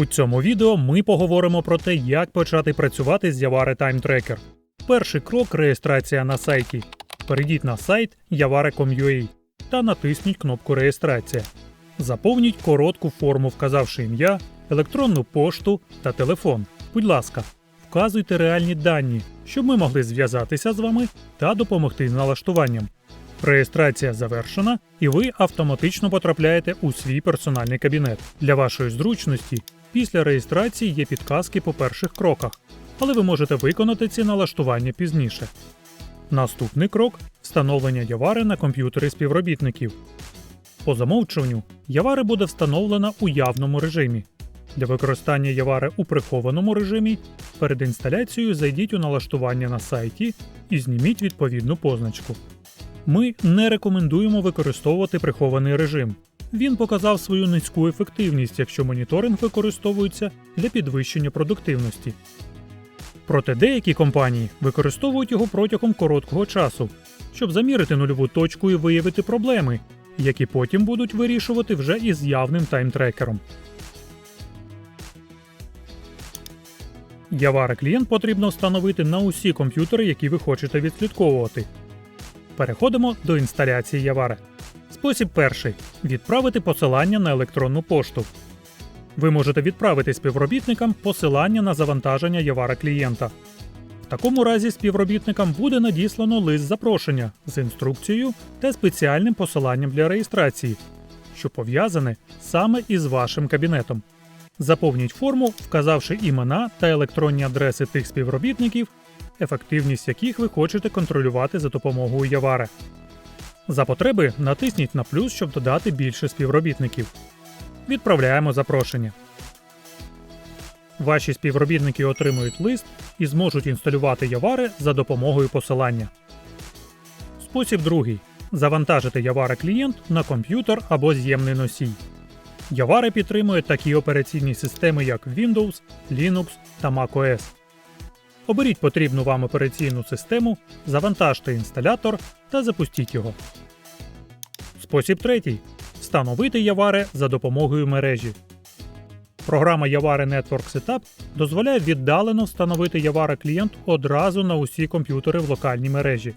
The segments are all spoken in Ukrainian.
У цьому відео ми поговоримо про те, як почати працювати з Явари Time Tracker. Перший крок реєстрація на сайті. Перейдіть на сайт yavare.com.ua та натисніть кнопку Реєстрація. Заповніть коротку форму, вказавши ім'я, електронну пошту та телефон. Будь ласка, вказуйте реальні дані, щоб ми могли зв'язатися з вами та допомогти з налаштуванням. Реєстрація завершена, і ви автоматично потрапляєте у свій персональний кабінет. Для вашої зручності після реєстрації є підказки по перших кроках, але ви можете виконати ці налаштування пізніше. Наступний крок встановлення Явари на комп'ютери співробітників. По замовчуванню Явари буде встановлена у явному режимі. Для використання Явари у прихованому режимі перед інсталяцією зайдіть у налаштування на сайті і зніміть відповідну позначку. Ми не рекомендуємо використовувати прихований режим. Він показав свою низьку ефективність, якщо моніторинг використовується для підвищення продуктивності. Проте деякі компанії використовують його протягом короткого часу, щоб замірити нульову точку і виявити проблеми, які потім будуть вирішувати вже із явним таймтрекером. Явара клієнт потрібно встановити на усі комп'ютери, які ви хочете відслідковувати. Переходимо до інсталяції Явари. Спосіб перший відправити посилання на електронну пошту. Ви можете відправити співробітникам посилання на завантаження Явара клієнта. В такому разі співробітникам буде надіслано лист запрошення з інструкцією та спеціальним посиланням для реєстрації, що пов'язане саме із вашим кабінетом. Заповніть форму, вказавши імена та електронні адреси тих співробітників, ефективність яких ви хочете контролювати за допомогою Явари. За потреби натисніть на плюс, щоб додати більше співробітників. Відправляємо запрошення. Ваші співробітники отримують лист і зможуть інсталювати Явари за допомогою посилання. Спосіб другий. Завантажити Явара клієнт на комп'ютер або з'ємний носій. Явари підтримує такі операційні системи, як Windows, Linux та macOS. Оберіть потрібну вам операційну систему, завантажте інсталятор та запустіть його. Спосіб третій. Встановити Явари за допомогою мережі. Програма Явари Network Setup дозволяє віддалено встановити Явара клієнт одразу на усі комп'ютери в локальній мережі.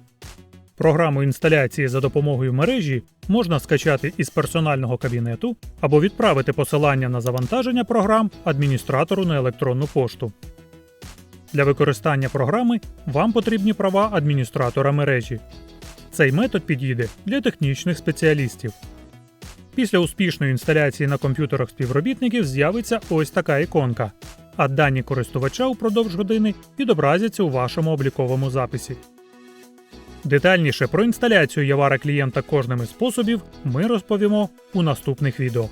Програму інсталяції за допомогою мережі можна скачати із персонального кабінету або відправити посилання на завантаження програм адміністратору на електронну пошту. Для використання програми вам потрібні права адміністратора мережі. Цей метод підійде для технічних спеціалістів. Після успішної інсталяції на комп'ютерах співробітників з'явиться ось така іконка, а дані користувача упродовж години відобразяться у вашому обліковому записі. Детальніше про інсталяцію Явара клієнта кожним із способів ми розповімо у наступних відео.